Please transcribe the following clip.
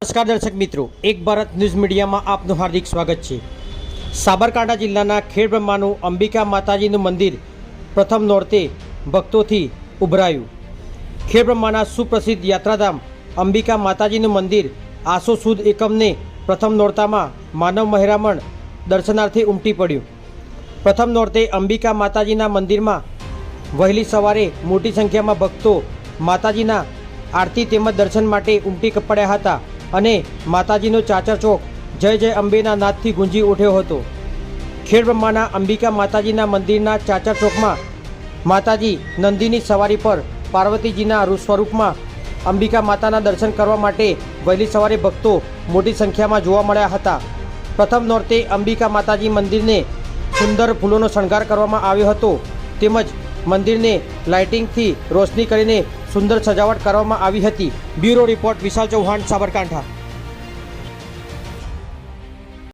નમસ્કાર દર્શક મિત્રો, એક ભારત ન્યૂઝ મીડિયામાં આપનું હાર્દિક સ્વાગત છે. સાબરકાંઠા જિલ્લાના ખેડ બ્રહ્માનું અંબિકા માતાજીનું મંદિર પ્રથમ નોરતે ભક્તોથી ઉભરાયું. ખેડ બ્રહ્માના સુપ્રસિદ્ધ યાત્રાધામ અંબિકા માતાજીનું મંદિર આસો સુદ એકમને પ્રથમ નોરતામાં માનવ મહેરામણ દર્શનાર્થે ઉમટી પડ્યું. પ્રથમ નોરતે અંબિકા માતાજીના મંદિરમાં વહેલી સવારે મોટી સંખ્યામાં ભક્તો માતાજીના આરતી તેમજ દર્શન માટે ઉમટી પડ્યા હતા. અને માતાજીનો ચાચર ચોક, જય જય અંબેના નાદથી ગુંજી ઉઠ્યો હતો. ખેડ બ્રહ્માના અંબિકા માતાજીના મંદિરના ચાચર ચોકમાં, માતાજી નંદીની સવારી પર પાર્વતીજીના રૂસ્વરૂપમાં અંબિકા માતાના દર્શન કરવા માટે વહેલી સવારે ભક્તો મોટી સંખ્યામાં જોવા મળ્યા હતા. પ્રથમ નોરતે અંબિકા માતાજી મંદિરને સુંદર ફૂલોનો શણગાર કરવામાં આવ્યો હતો. તેમજ મંદિરને લાઇટિંગથી રોશની કરીને સુંદર સજાવટ કરવામાં આવી હતી. Bureau report Vishal Chauhan Sabarkantha.